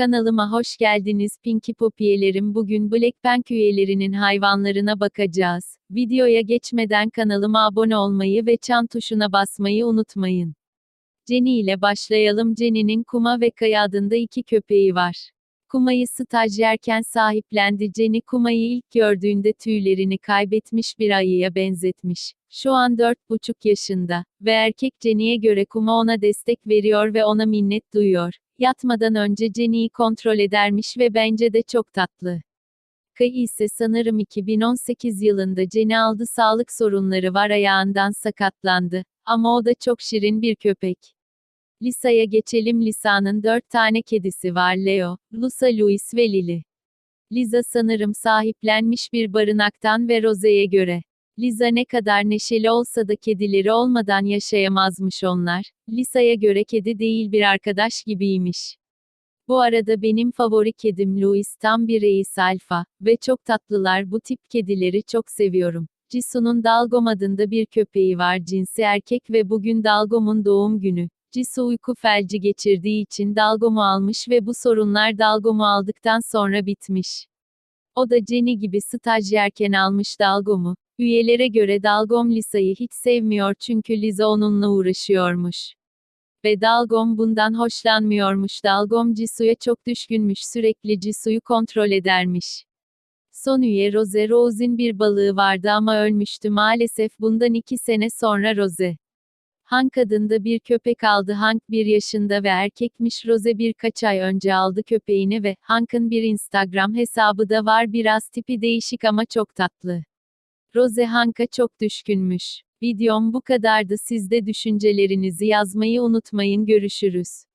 Kanalıma hoş geldiniz Pinky Pop üyelerim. Bugün Blackpink üyelerinin hayvanlarına bakacağız. Videoya geçmeden kanalıma abone olmayı ve çan tuşuna basmayı unutmayın. Jenny ile başlayalım. Jenny'nin Kuma ve Kaya adında iki köpeği var. Kuma'yı stajyerken sahiplendi. Jenny Kuma'yı ilk gördüğünde tüylerini kaybetmiş bir ayıya benzetmiş. Şu an 4,5 yaşında ve erkek Jenny'e göre Kuma ona destek veriyor ve ona minnet duyuyor. Yatmadan önce Jenny'yi kontrol edermiş ve bence de çok tatlı. Kay ise sanırım 2018 yılında Jenny aldı sağlık sorunları var ayağından sakatlandı. Ama o da çok şirin bir köpek. Lisa'ya geçelim Lisa'nın 4 tane kedisi var Leo, Lusa Louis ve Lily. Lisa sanırım sahiplenmiş bir barınaktan ve Rose'ye göre. Liza ne kadar neşeli olsa da kedileri olmadan yaşayamazmış onlar. Lisa'ya göre kedi değil bir arkadaş gibiymiş. Bu arada benim favori kedim Louis tam bir reis alfa ve çok tatlılar bu tip kedileri çok seviyorum. Jisu'nun Dalgom adında bir köpeği var cinsi erkek ve bugün Dalgom'un doğum günü. Jisoo uyku felci geçirdiği için Dalgom'u almış ve bu sorunlar Dalgom'u aldıktan sonra bitmiş. O da Jenny gibi stajyerken almış Dalgom'u. Üyelere göre Dalgom Lisa'yı hiç sevmiyor çünkü Lisa onunla uğraşıyormuş. Ve Dalgom bundan hoşlanmıyormuş. Dalgom Jisoo'ya çok düşkünmüş sürekli Jisoo'yu kontrol edermiş. Son üye Rose Rose'in bir balığı vardı ama ölmüştü maalesef bundan iki sene sonra Rose. Hank adında bir köpek aldı. Hank bir yaşında ve erkekmiş. Rose birkaç ay önce aldı köpeğini ve Hank'ın bir Instagram hesabı da var. Biraz tipi değişik ama çok tatlı. Rose Hank'a çok düşkünmüş. Videom bu kadardı. Siz de düşüncelerinizi yazmayı unutmayın. Görüşürüz.